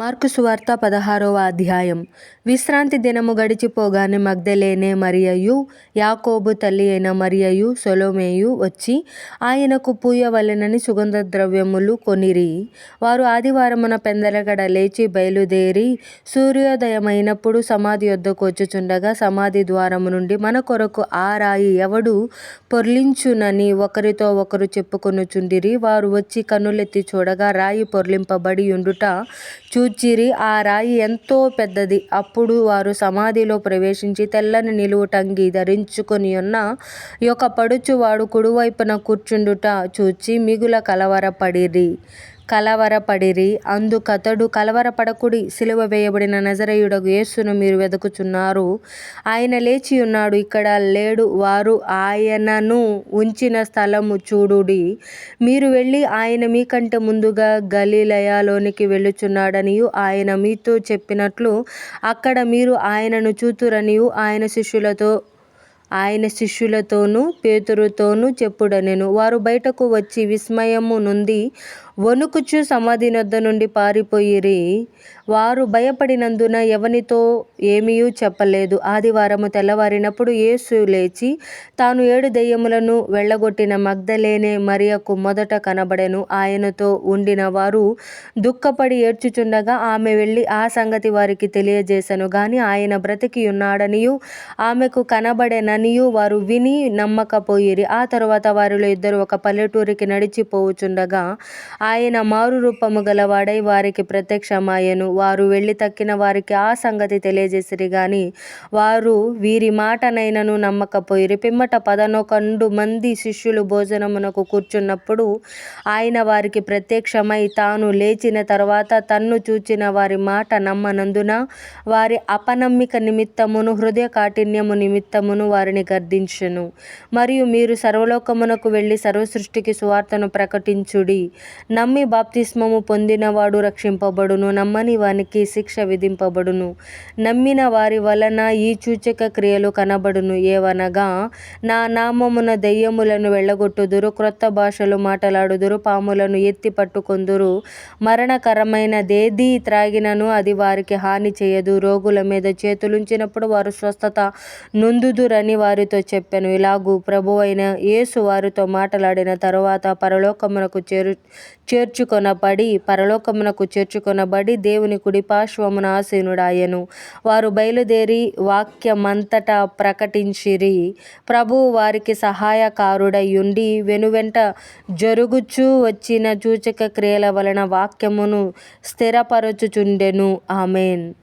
Mark సువార్త పదహారవ అధ్యాయం. విశ్రాంతి దినము గడిచిపోగానే మగ్ధలేనే మరియయు యాకోబు తల్లి అయిన మరియయు సొలోమేయు వచ్చి ఆయనకు పూయవలెనని సుగంధ ద్రవ్యములు కొనిరి. వారు ఆదివారమున పెందలగడ లేచి బయలుదేరి సూర్యోదయమైనప్పుడు సమాధి వద్దకు వచ్చుచుండగా సమాధి ద్వారము నుండి మన కొరకు ఆ రాయి ఎవడు పొర్లించునని ఒకరితో ఒకరు చెప్పుకొనుచుండిరి. వారు వచ్చి కన్నులెత్తి చూడగా రాయి పొర్లింపబడి ఉండుట చూ గుజ్జిరి ఆ రాయి ఎంతో పెద్దది. అప్పుడు వారు సమాధిలో ప్రవేశించి తెల్లని నిలువుటంగి ధరించుకొని ఉన్న యొక్క పడుచువాడు కుడివైపున కూర్చుండుట చూచి మిగుల కలవరపడిరి. కలవరపడిరి. అందుకతడు కలవరపడకుడి సిలువ వేయబడిన నజరయుడకు యేసును మీరు వెతుకుచున్నారు ఆయన లేచి ఉన్నాడు. ఇక్కడ లేడు. వారు ఆయనను ఉంచిన స్థలము చూడుడి. మీరు వెళ్ళి ఆయన మీకంటే ముందుగా గలీలయాలోనికి వెళ్ళుచున్నాడనియు ఆయన మీతో చెప్పినట్లు అక్కడ మీరు ఆయనను చూతురనియు ఆయన శిష్యులతో ఆయన శిష్యులతోనూ పేతురుతోనూ చెప్పుడనెను. వారు బయటకు వచ్చి విస్మయము నుండి వణుకుచు సమాధి నొద్ద నుండి పారిపోయిరి. వారు భయపడినందున ఎవనితో ఏమీయూ చెప్పలేదు. ఆదివారము తెల్లవారినప్పుడు యేసు లేచి తాను ఏడు దెయ్యములను వెళ్ళగొట్టిన మగ్ధలేనే మరియకు మొదట కనబడెను. ఆయనతో ఉండిన వారు దుఃఖపడి ఏడ్చుచుండగా ఆమె వెళ్ళి ఆ సంగతి వారికి తెలియజేశాను గాని ఆయన బ్రతికి ఉన్నాడనియు ఆమెకు కనబడేననియూ వారు విని నమ్మకపోయిరి. ఆ తరువాత వారిలో ఇద్దరు ఒక పల్లెటూరికి నడిచిపోవుచుండగా ఆయన మారు రూపము గలవాడై వారికి ప్రత్యక్షమాయెను. వారు వెళ్ళి తక్కిన వారికి ఆ సంగతి తెలియజేసిరి గాని వారు వీరి మాటనైనను నమ్మకపోయిరి. పిమ్మట పదనొకండు మంది శిష్యులు భోజనమునకు కూర్చున్నప్పుడు ఆయన వారికి ప్రత్యక్షమై తాను లేచిన తర్వాత తన్ను చూచిన వారి మాట నమ్మనందున వారి అపనమ్మిక నిమిత్తమును హృదయ కాఠిన్యము నిమిత్తమును వారిని గర్దించును. మరియు మీరు సర్వలోకమునకు వెళ్ళి సర్వసృష్టికి సువార్తను ప్రకటించుడి. నమ్మి బాప్తిస్మము పొందినవాడు రక్షింపబడును నమ్మని వానికి శిక్ష విధింపబడును. నమ్మిన వారి వలన ఈ సూచక క్రియలు కనబడును. ఏవనగా నా నామమున దెయ్యములను వెళ్ళగొట్టుదురు క్రొత్త భాషలు మాట్లాడుదురు పాములను ఎత్తి పట్టుకొందురు. మరణకరమైనదేది త్రాగినను అది వారికి హాని చేయదు. రోగుల మీద చేతులుంచినప్పుడు వారు స్వస్థత నొందుదురని వారితో చెప్పెను. ఇలాగు ప్రభువైన యేసు వారితో మాట్లాడిన తరువాత పరలోకమునకు చేరు చేర్చుకొనబడి పరలోకమునకు చేర్చుకొనబడి దేవుని కుడి పార్శ్వమున ఆసీనుడాయను. వారు బయలుదేరి వాక్యమంతటా ప్రకటించిరి. ప్రభువు వారికి సహాయకారుడై ఉండి వెనువెంట జరుగుచూ వచ్చిన సూచక క్రియల వలన వాక్యమును స్థిరపరచుచుండెను. ఆమెన్.